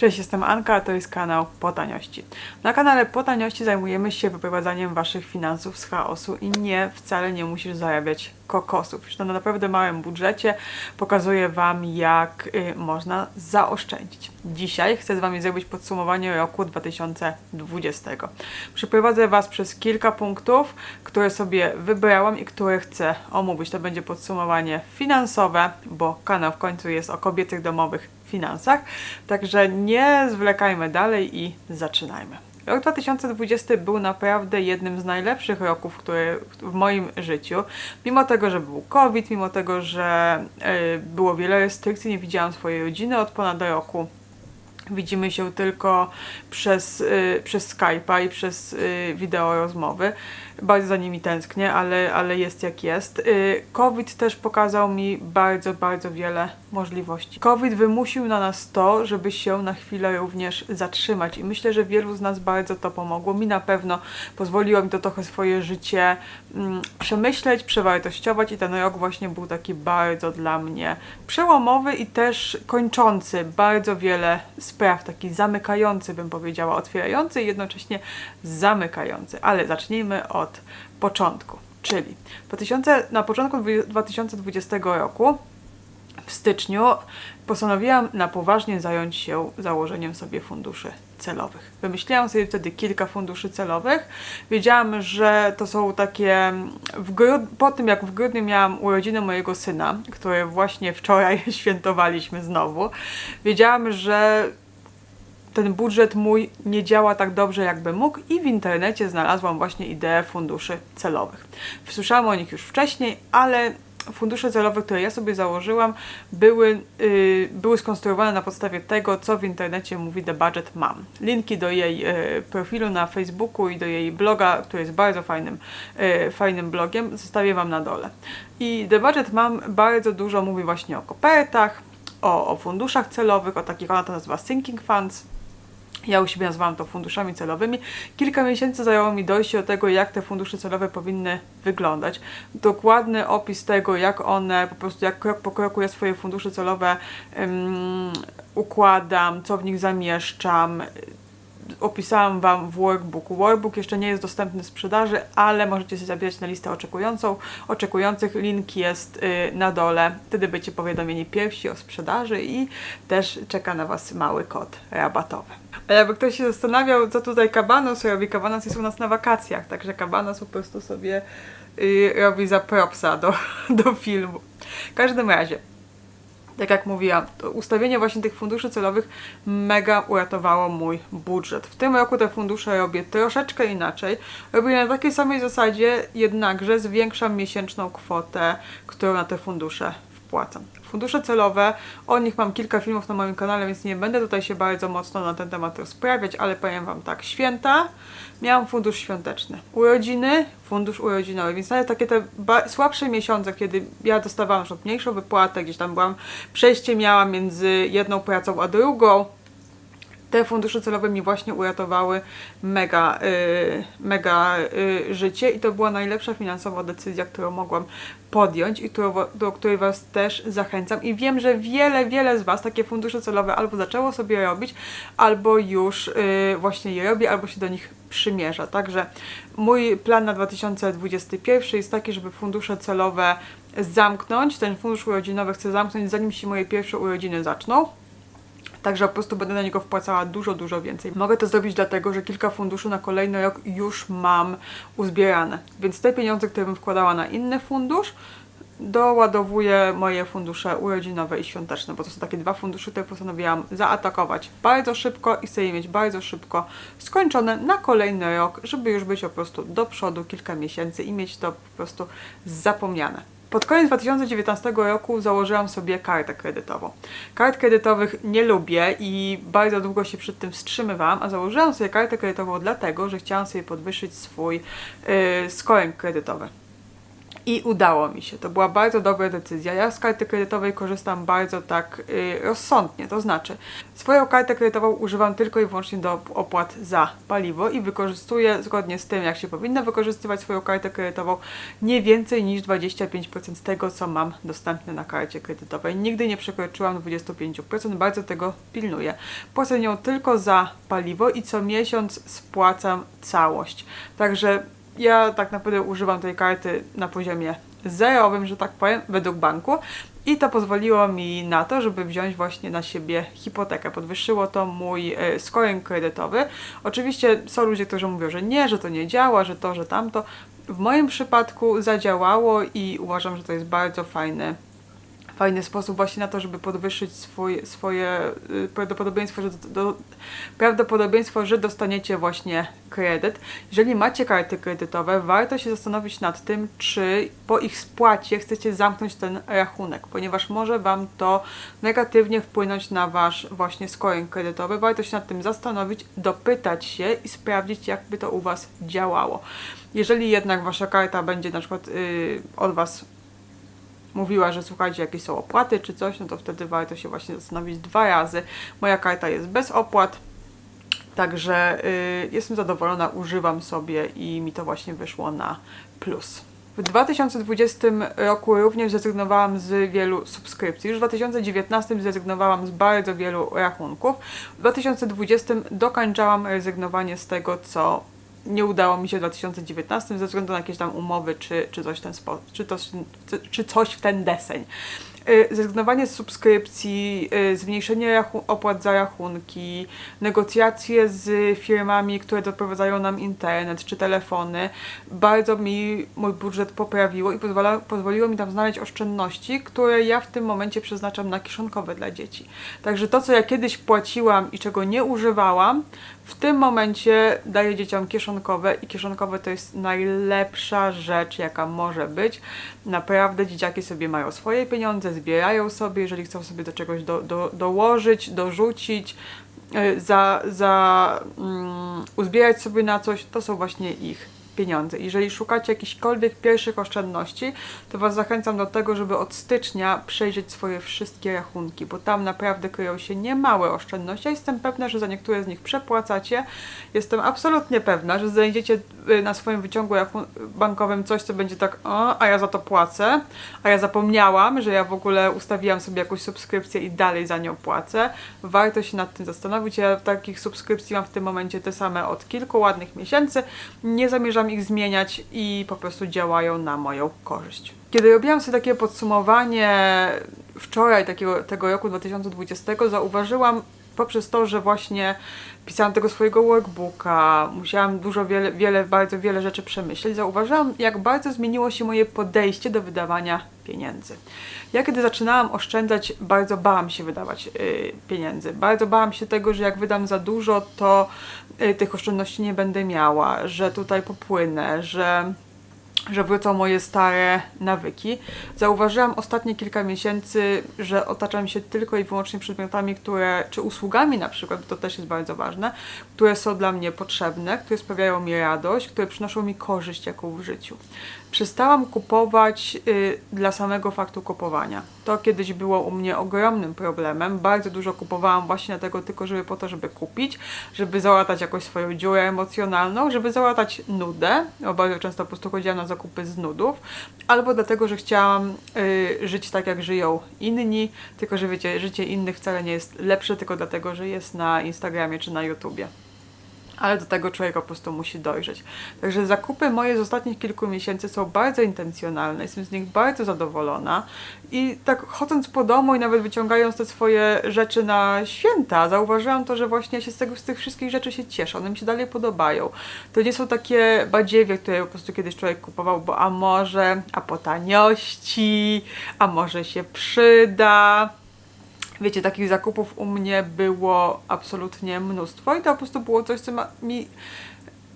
Cześć, jestem Anka, a to jest kanał Po Taniości. Na kanale Po Taniości zajmujemy się wyprowadzaniem Waszych finansów z chaosu i nie, wcale nie musisz zarabiać kokosów. Już na naprawdę małym budżecie pokazuję Wam, jak y, można zaoszczędzić. Dzisiaj chcę z Wami zrobić podsumowanie roku 2020. Przyprowadzę Was przez kilka punktów, które sobie wybrałam i które chcę omówić. To będzie podsumowanie finansowe, bo kanał w końcu jest o kobiecych domowych finansach. Także nie zwlekajmy dalej i zaczynajmy. Rok 2020 był naprawdę jednym z najlepszych roków które, w moim życiu. Mimo tego, że był COVID, mimo tego, że y, było wiele restrykcji, nie widziałam swojej rodziny od ponad roku. Widzimy się tylko przez, y, przez Skype'a i przez y, wideo rozmowy. Bardzo za nimi tęsknię, ale, ale jest jak jest. Y, COVID też pokazał mi bardzo, bardzo wiele możliwości. COVID wymusił na nas to, żeby się na chwilę również zatrzymać i myślę, że wielu z nas bardzo to pomogło. Mi na pewno pozwoliło mi to trochę swoje życie mm, przemyśleć, przewartościować i ten rok właśnie był taki bardzo dla mnie przełomowy i też kończący bardzo wiele spraw, taki zamykający bym powiedziała, otwierający i jednocześnie zamykający. Ale zacznijmy od początku. Czyli 2000, na początku 2020 roku w styczniu postanowiłam na poważnie zająć się założeniem sobie funduszy celowych. Wymyśliłam sobie wtedy kilka funduszy celowych. Wiedziałam, że to są takie. Grud- po tym, jak w grudniu miałam urodziny mojego syna, które właśnie wczoraj świętowaliśmy znowu, wiedziałam, że ten budżet mój nie działa tak dobrze, jakby mógł, i w internecie znalazłam właśnie ideę funduszy celowych. Słyszałam o nich już wcześniej, ale fundusze celowe, które ja sobie założyłam, były, yy, były skonstruowane na podstawie tego, co w internecie mówi The Budget Mom. Linki do jej yy, profilu na Facebooku i do jej bloga, który jest bardzo fajnym, yy, fajnym blogiem, zostawię Wam na dole. I The Budget Mom bardzo dużo mówi właśnie o kopertach, o, o funduszach celowych, o takich, ona to nazywa Sinking Funds, ja u siebie nazwałam to funduszami celowymi. Kilka miesięcy zajęło mi dojście do tego, jak te fundusze celowe powinny wyglądać. Dokładny opis tego, jak one, po prostu jak krok po kroku ja swoje fundusze celowe um, układam, co w nich zamieszczam, opisałam Wam w workbooku. Workbook jeszcze nie jest dostępny w sprzedaży, ale możecie się zapisać na listę oczekującą. Oczekujących link jest y, na dole. Wtedy będziecie powiadomieni pierwsi o sprzedaży i też czeka na Was mały kod rabatowy. A jakby ktoś się zastanawiał, co tutaj Kabanos robi, Kabanos jest u nas na wakacjach, także Kabanos po prostu sobie y, robi za propsa do, do filmu. W każdym razie, tak jak mówiłam, ustawienie właśnie tych funduszy celowych mega uratowało mój budżet. W tym roku te fundusze robię troszeczkę inaczej. Robię na takiej samej zasadzie, jednakże zwiększam miesięczną kwotę, którą na te fundusze wpłacam. Fundusze celowe, o nich mam kilka filmów na moim kanale, więc nie będę tutaj się bardzo mocno na ten temat rozprawiać, ale powiem Wam tak, święta, miałam fundusz świąteczny. Urodziny, fundusz urodzinowy, więc nawet takie te słabsze miesiące, kiedy ja dostawałam już mniejszą wypłatę, gdzieś tam byłam, przejście miałam między jedną pracą a drugą, te fundusze celowe mi właśnie uratowały mega, yy, mega yy, życie i to była najlepsza finansowa decyzja, którą mogłam podjąć i którą, do której Was też zachęcam. I wiem, że wiele, wiele z Was takie fundusze celowe albo zaczęło sobie robić, albo już yy, właśnie je robi, albo się do nich przymierza. Także mój plan na 2021 jest taki, żeby fundusze celowe zamknąć. Ten fundusz urodzinowy chcę zamknąć, zanim się moje pierwsze urodziny zaczną. Także po prostu będę na niego wpłacała dużo, dużo więcej. Mogę to zrobić dlatego, że kilka funduszy na kolejny rok już mam uzbierane. Więc te pieniądze, które bym wkładała na inny fundusz, doładowuję moje fundusze urodzinowe i świąteczne, bo to są takie dwa fundusze, które postanowiłam zaatakować bardzo szybko i chcę je mieć bardzo szybko skończone na kolejny rok, żeby już być po prostu do przodu kilka miesięcy i mieć to po prostu zapomniane. Pod koniec 2019 roku założyłam sobie kartę kredytową. Kart kredytowych nie lubię i bardzo długo się przed tym wstrzymywałam, a założyłam sobie kartę kredytową dlatego, że chciałam sobie podwyższyć swój yy, scoring kredytowy. I udało mi się. To była bardzo dobra decyzja. Ja z karty kredytowej korzystam bardzo tak y, rozsądnie. To znaczy, swoją kartę kredytową używam tylko i wyłącznie do opłat za paliwo i wykorzystuję zgodnie z tym, jak się powinno wykorzystywać swoją kartę kredytową, nie więcej niż 25% tego, co mam dostępne na karcie kredytowej. Nigdy nie przekroczyłam 25%, bardzo tego pilnuję. Płacę nią tylko za paliwo i co miesiąc spłacam całość. Także ja tak naprawdę używam tej karty na poziomie zerowym, że tak powiem, według banku. I to pozwoliło mi na to, żeby wziąć właśnie na siebie hipotekę. Podwyższyło to mój e, scoring kredytowy. Oczywiście są ludzie, którzy mówią, że nie, że to nie działa, że to, że tamto. W moim przypadku zadziałało i uważam, że to jest bardzo fajny fajny sposób właśnie na to, żeby podwyższyć swój, swoje y, prawdopodobieństwo, że, do, prawdopodobieństwo, że dostaniecie właśnie kredyt. Jeżeli macie karty kredytowe, warto się zastanowić nad tym, czy po ich spłacie chcecie zamknąć ten rachunek, ponieważ może Wam to negatywnie wpłynąć na Wasz właśnie scoring kredytowy. Warto się nad tym zastanowić, dopytać się i sprawdzić, jakby to u Was działało. Jeżeli jednak Wasza karta będzie na przykład yy, od Was mówiła, że słuchajcie, jakie są opłaty czy coś, no to wtedy warto się właśnie zastanowić dwa razy. Moja karta jest bez opłat, także y, jestem zadowolona, używam sobie i mi to właśnie wyszło na plus. W 2020 roku również zrezygnowałam z wielu subskrypcji. Już w 2019 zrezygnowałam z bardzo wielu rachunków. W 2020 dokończałam rezygnowanie z tego, co nie udało mi się w 2019 ze względu na jakieś tam umowy czy, czy, coś, ten spo, czy, to, czy coś w ten deseń. Y, zrezygnowanie z subskrypcji, y, zmniejszenie opłat za rachunki, negocjacje z firmami, które doprowadzają nam internet czy telefony, bardzo mi mój budżet poprawiło i pozwala, pozwoliło mi tam znaleźć oszczędności, które ja w tym momencie przeznaczam na kieszonkowe dla dzieci. Także to, co ja kiedyś płaciłam i czego nie używałam, w tym momencie daję dzieciom kieszonkowe i kieszonkowe to jest najlepsza rzecz, jaka może być. Naprawdę dzieciaki sobie mają swoje pieniądze, zbierają sobie, jeżeli chcą sobie do czegoś do, do, dołożyć, dorzucić, y, za, za um, uzbierać sobie na coś, to są właśnie ich pieniądze. Jeżeli szukacie jakichkolwiek pierwszych oszczędności, to Was zachęcam do tego, żeby od stycznia przejrzeć swoje wszystkie rachunki, bo tam naprawdę kryją się niemałe oszczędności. Ja jestem pewna, że za niektóre z nich przepłacacie. Jestem absolutnie pewna, że znajdziecie y, na swoim wyciągu bankowym coś, co będzie tak, a ja za to płacę, a ja zapomniałam, że ja w ogóle ustawiłam sobie jakąś subskrypcję i dalej za nią płacę. Warto się nad tym zastanowić. Ja takich subskrypcji mam w tym momencie te same od kilku ładnych miesięcy. Nie zamierzam ich zmieniać i po prostu działają na moją korzyść. Kiedy robiłam sobie takie podsumowanie wczoraj takiego, tego roku 2020, zauważyłam poprzez to, że właśnie pisałam tego swojego workbooka, musiałam dużo, wiele, wiele, bardzo wiele rzeczy przemyśleć, zauważyłam, jak bardzo zmieniło się moje podejście do wydawania pieniędzy. Ja kiedy zaczynałam oszczędzać, bardzo bałam się wydawać yy, pieniędzy. Bardzo bałam się tego, że jak wydam za dużo, to yy, tych oszczędności nie będę miała, że tutaj popłynę, że że wrócą moje stare nawyki. Zauważyłam ostatnie kilka miesięcy, że otaczam się tylko i wyłącznie przedmiotami, które, czy usługami na przykład, to też jest bardzo ważne, które są dla mnie potrzebne, które sprawiają mi radość, które przynoszą mi korzyść jaką w życiu przestałam kupować y, dla samego faktu kupowania. To kiedyś było u mnie ogromnym problemem. Bardzo dużo kupowałam właśnie dlatego tylko, żeby po to, żeby kupić, żeby załatać jakąś swoją dziurę emocjonalną, żeby załatać nudę, bo bardzo często po prostu chodziłam na zakupy z nudów, albo dlatego, że chciałam y, żyć tak, jak żyją inni, tylko że wiecie, życie innych wcale nie jest lepsze tylko dlatego, że jest na Instagramie czy na YouTubie ale do tego człowiek po prostu musi dojrzeć. Także zakupy moje z ostatnich kilku miesięcy są bardzo intencjonalne, jestem z nich bardzo zadowolona i tak chodząc po domu i nawet wyciągając te swoje rzeczy na święta, zauważyłam to, że właśnie się z, tego, z tych wszystkich rzeczy się cieszę, one mi się dalej podobają. To nie są takie badziewie, które po prostu kiedyś człowiek kupował, bo a może, a po taniości, a może się przyda wiecie, takich zakupów u mnie było absolutnie mnóstwo i to po prostu było coś, co mi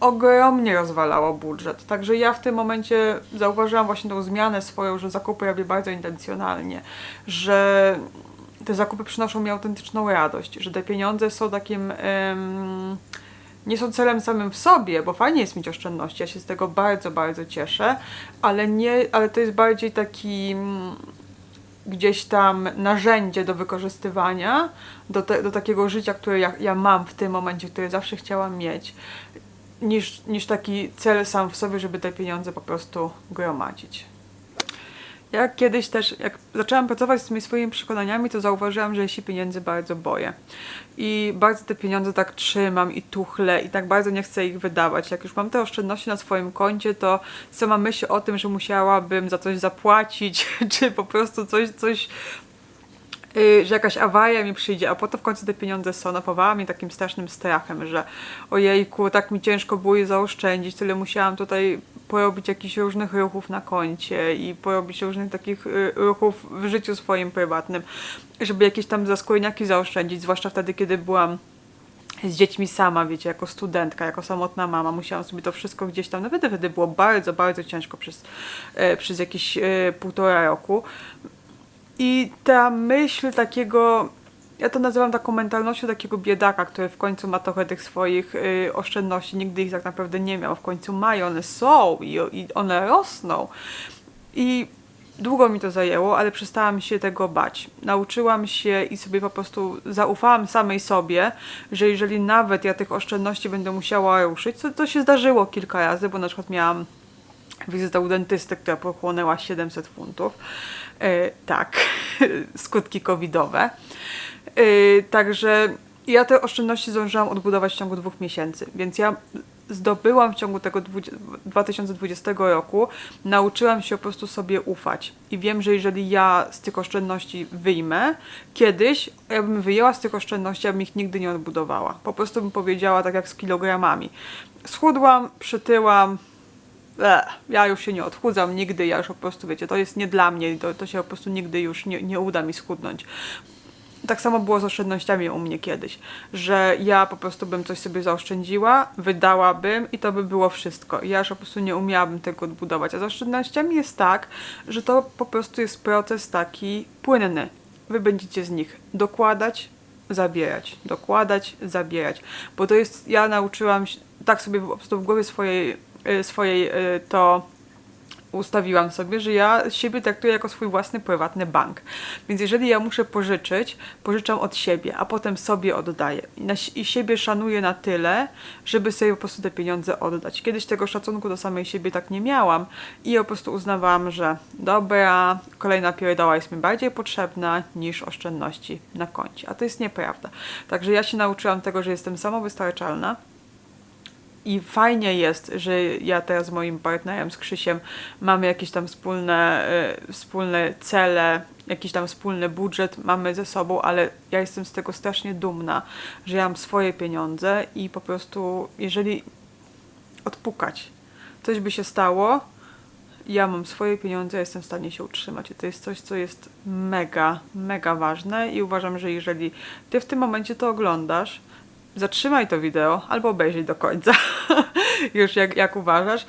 ogromnie rozwalało budżet. Także ja w tym momencie zauważyłam właśnie tą zmianę swoją, że zakupy robię bardzo intencjonalnie, że te zakupy przynoszą mi autentyczną radość, że te pieniądze są takim nie są celem samym w sobie, bo fajnie jest mieć oszczędności, ja się z tego bardzo, bardzo cieszę, ale nie, ale to jest bardziej taki mm, gdzieś tam narzędzie do wykorzystywania, do, te, do takiego życia, które ja, ja mam w tym momencie, które zawsze chciałam mieć, niż, niż taki cel sam w sobie, żeby te pieniądze po prostu gromadzić. Ja kiedyś też, jak zaczęłam pracować z tymi swoimi przekonaniami, to zauważyłam, że ja się pieniędzy bardzo boję. I bardzo te pieniądze tak trzymam i tuchlę i tak bardzo nie chcę ich wydawać. Jak już mam te oszczędności na swoim koncie, to sama myśl o tym, że musiałabym za coś zapłacić, czy po prostu coś, coś yy, że jakaś awaria mi przyjdzie, a potem w końcu te pieniądze są, napawała mnie takim strasznym strachem, że ojejku, tak mi ciężko było je zaoszczędzić, tyle musiałam tutaj porobić jakichś różnych ruchów na koncie i porobić różnych takich y, ruchów w życiu swoim prywatnym, żeby jakieś tam zaskórniaki zaoszczędzić, zwłaszcza wtedy, kiedy byłam z dziećmi sama, wiecie, jako studentka, jako samotna mama, musiałam sobie to wszystko gdzieś tam, nawet wtedy było bardzo, bardzo ciężko przez, e, przez jakieś e, półtora roku. I ta myśl takiego ja to nazywam taką mentalnością takiego biedaka, który w końcu ma trochę tych swoich y, oszczędności, nigdy ich tak naprawdę nie miał, w końcu mają, one są i, i one rosną. I długo mi to zajęło, ale przestałam się tego bać. Nauczyłam się i sobie po prostu zaufałam samej sobie, że jeżeli nawet ja tych oszczędności będę musiała ruszyć, to, to się zdarzyło kilka razy, bo na przykład miałam wizytę u dentysty, która pochłonęła 700 funtów. E, tak, skutki covidowe. Yy, także ja te oszczędności zdążyłam odbudować w ciągu dwóch miesięcy, więc ja zdobyłam w ciągu tego 2020 roku, nauczyłam się po prostu sobie ufać. I wiem, że jeżeli ja z tych oszczędności wyjmę, kiedyś, jakbym wyjęła z tych oszczędności, ja bym ich nigdy nie odbudowała. Po prostu bym powiedziała tak jak z kilogramami. Schudłam, przytyłam, e, ja już się nie odchudzam nigdy, ja już po prostu, wiecie, to jest nie dla mnie, to, to się po prostu nigdy już nie, nie uda mi schudnąć tak samo było z oszczędnościami u mnie kiedyś, że ja po prostu bym coś sobie zaoszczędziła, wydałabym i to by było wszystko. Ja już po prostu nie umiałabym tego odbudować. A z oszczędnościami jest tak, że to po prostu jest proces taki płynny. Wy będziecie z nich dokładać, zabierać, dokładać, zabierać. Bo to jest, ja nauczyłam się, tak sobie po prostu w głowie swojej, swojej y, to ustawiłam sobie, że ja siebie traktuję jako swój własny prywatny bank. Więc jeżeli ja muszę pożyczyć, pożyczam od siebie, a potem sobie oddaję. I, siebie szanuję na tyle, żeby sobie po prostu te pieniądze oddać. Kiedyś tego szacunku do samej siebie tak nie miałam i ja po prostu uznawałam, że dobra, kolejna pierdoła jest mi bardziej potrzebna niż oszczędności na koncie. A to jest nieprawda. Także ja się nauczyłam tego, że jestem samowystarczalna, i fajnie jest, że ja teraz z moim partnerem, z Krzysiem, mamy jakieś tam wspólne, y, wspólne cele, jakiś tam wspólny budżet mamy ze sobą, ale ja jestem z tego strasznie dumna, że ja mam swoje pieniądze i po prostu, jeżeli odpukać, coś by się stało, ja mam swoje pieniądze, jestem w stanie się utrzymać. I to jest coś, co jest mega, mega ważne i uważam, że jeżeli ty w tym momencie to oglądasz, zatrzymaj to wideo albo obejrzyj do końca, już jak, jak uważasz.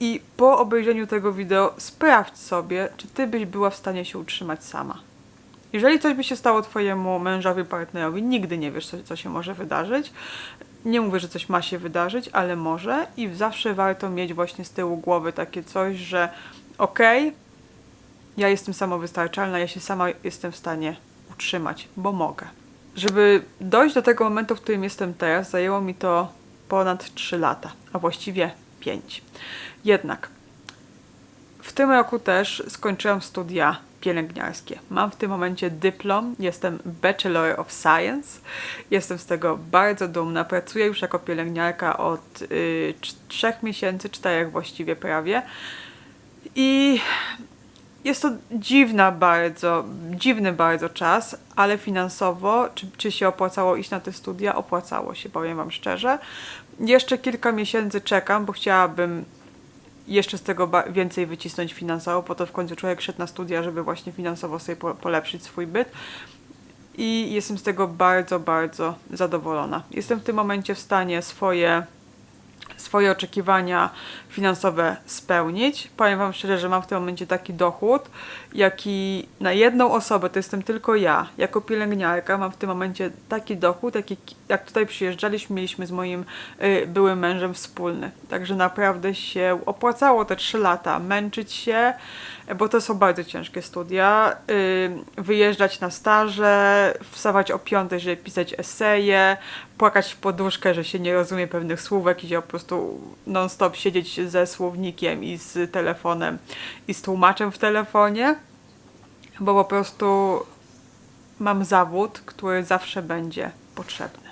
I po obejrzeniu tego wideo sprawdź sobie, czy ty byś była w stanie się utrzymać sama. Jeżeli coś by się stało twojemu mężowi, partnerowi, nigdy nie wiesz, co, co się może wydarzyć. Nie mówię, że coś ma się wydarzyć, ale może i zawsze warto mieć właśnie z tyłu głowy takie coś, że okej, okay, ja jestem samowystarczalna, ja się sama jestem w stanie utrzymać, bo mogę. Żeby dojść do tego momentu, w którym jestem teraz, zajęło mi to ponad 3 lata, a właściwie 5. Jednak w tym roku też skończyłam studia pielęgniarskie. Mam w tym momencie dyplom, jestem Bachelor of Science, jestem z tego bardzo dumna. Pracuję już jako pielęgniarka od y, 3 miesięcy, 4 właściwie prawie. I jest to dziwna bardzo, dziwny bardzo czas, ale finansowo, czy, czy się opłacało iść na te studia? Opłacało się, powiem Wam szczerze. Jeszcze kilka miesięcy czekam, bo chciałabym jeszcze z tego więcej wycisnąć finansowo, po to w końcu człowiek szedł na studia, żeby właśnie finansowo sobie po polepszyć swój byt. I jestem z tego bardzo, bardzo zadowolona. Jestem w tym momencie w stanie swoje swoje oczekiwania finansowe spełnić. Powiem Wam szczerze, że mam w tym momencie taki dochód, jaki na jedną osobę, to jestem tylko ja, jako pielęgniarka, mam w tym momencie taki dochód, jaki jak tutaj przyjeżdżaliśmy, mieliśmy z moim y, byłym mężem wspólny. Także naprawdę się opłacało te trzy lata męczyć się, bo to są bardzo ciężkie studia. Y, wyjeżdżać na staże, wstawać o piątej, żeby pisać eseje, płakać w poduszkę, że się nie rozumie pewnych słówek, idzie po prostu non-stop siedzieć ze słownikiem i z telefonem i z tłumaczem w telefonie, bo po prostu mam zawód, który zawsze będzie potrzebny.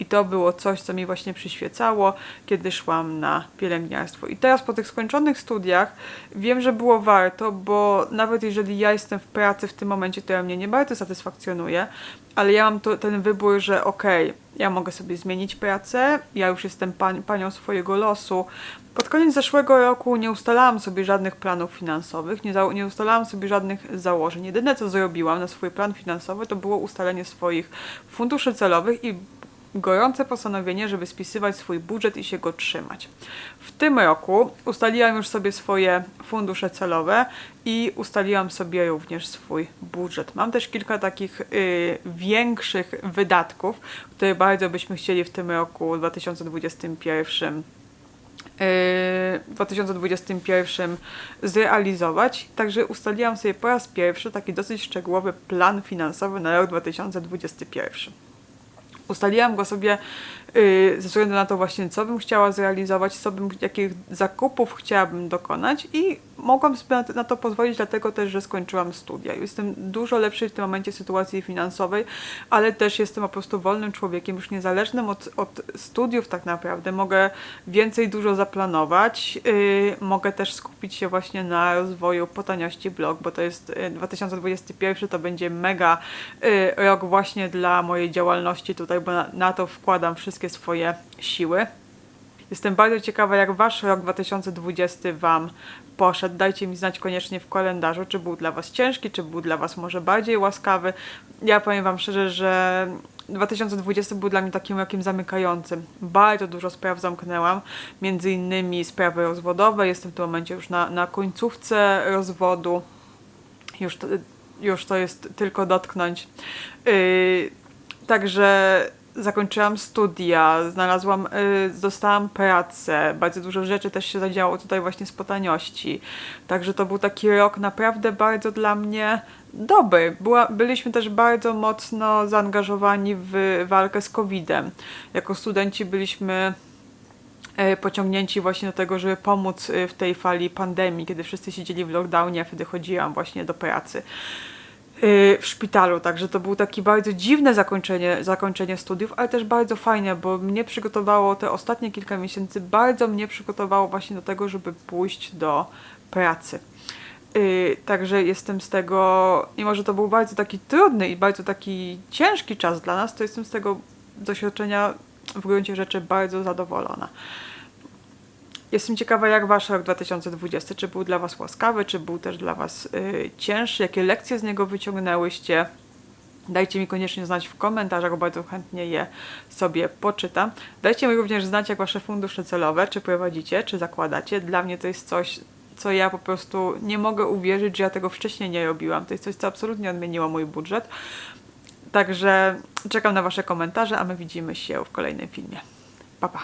I to było coś, co mi właśnie przyświecało, kiedy szłam na pielęgniarstwo. I teraz po tych skończonych studiach wiem, że było warto, bo nawet jeżeli ja jestem w pracy w tym momencie, która mnie nie bardzo satysfakcjonuje, ale ja mam to, ten wybór, że okej, ja mogę sobie zmienić pracę, ja już jestem panią swojego losu. Pod koniec zeszłego roku nie ustalałam sobie żadnych planów finansowych, nie, za, nie ustalałam sobie żadnych założeń. Jedyne co zrobiłam na swój plan finansowy to było ustalenie swoich funduszy celowych i gorące postanowienie, żeby spisywać swój budżet i się go trzymać. W tym roku ustaliłam już sobie swoje fundusze celowe i ustaliłam sobie również swój budżet. Mam też kilka takich y, większych wydatków, które bardzo byśmy chcieli w tym roku 2021 w 2021 zrealizować. Także ustaliłam sobie po raz pierwszy taki dosyć szczegółowy plan finansowy na rok 2021. Ustaliłam go sobie ze względu na to właśnie, co bym chciała zrealizować, co bym, jakich zakupów chciałabym dokonać i mogłam sobie na to, pozwolić, dlatego też, że skończyłam studia. Jestem dużo lepszej w tym momencie sytuacji finansowej, ale też jestem po prostu wolnym człowiekiem, już niezależnym od, od studiów tak naprawdę. Mogę więcej dużo zaplanować, yy, mogę też skupić się właśnie na rozwoju po taniości blog, bo to jest yy, 2021 to będzie mega yy, rok właśnie dla mojej działalności tutaj, bo na, na to wkładam wszystkie swoje siły. Jestem bardzo ciekawa, jak Wasz rok 2020 Wam poszedł. Dajcie mi znać koniecznie w kalendarzu, czy był dla Was ciężki, czy był dla Was może bardziej łaskawy. Ja powiem Wam szczerze, że 2020 był dla mnie takim rokiem zamykającym. Bardzo dużo spraw zamknęłam, między innymi sprawy rozwodowe. Jestem w tym momencie już na, na końcówce rozwodu. Już to, już to jest tylko dotknąć. Yy, także zakończyłam studia, znalazłam, y, dostałam pracę, bardzo dużo rzeczy też się zadziało tutaj właśnie z potaniości. Także to był taki rok naprawdę bardzo dla mnie dobry. Była, byliśmy też bardzo mocno zaangażowani w walkę z COVID-em. Jako studenci byliśmy e, pociągnięci właśnie do tego, żeby pomóc e, w tej fali pandemii, kiedy wszyscy siedzieli w lockdownie, a wtedy chodziłam właśnie do pracy y, w szpitalu, także to było takie bardzo dziwne zakończenie, zakończenie studiów, ale też bardzo fajne, bo mnie przygotowało te ostatnie kilka miesięcy, bardzo mnie przygotowało właśnie do tego, żeby pójść do pracy. Yy, także jestem z tego, mimo że to był bardzo taki trudny i bardzo taki ciężki czas dla nas, to jestem z tego doświadczenia w gruncie rzeczy bardzo zadowolona. Jestem ciekawa, jak wasz rok 2020, czy był dla was łaskawy, czy był też dla was y, cięższy, jakie lekcje z niego wyciągnęłyście. Dajcie mi koniecznie znać w komentarzach, bo bardzo chętnie je sobie poczytam. Dajcie mi również znać, jak wasze fundusze celowe, czy prowadzicie, czy zakładacie. Dla mnie to jest coś, co ja po prostu nie mogę uwierzyć, że ja tego wcześniej nie robiłam. To jest coś, co absolutnie odmieniło mój budżet. Także czekam na wasze komentarze, a my widzimy się w kolejnym filmie. Pa, pa.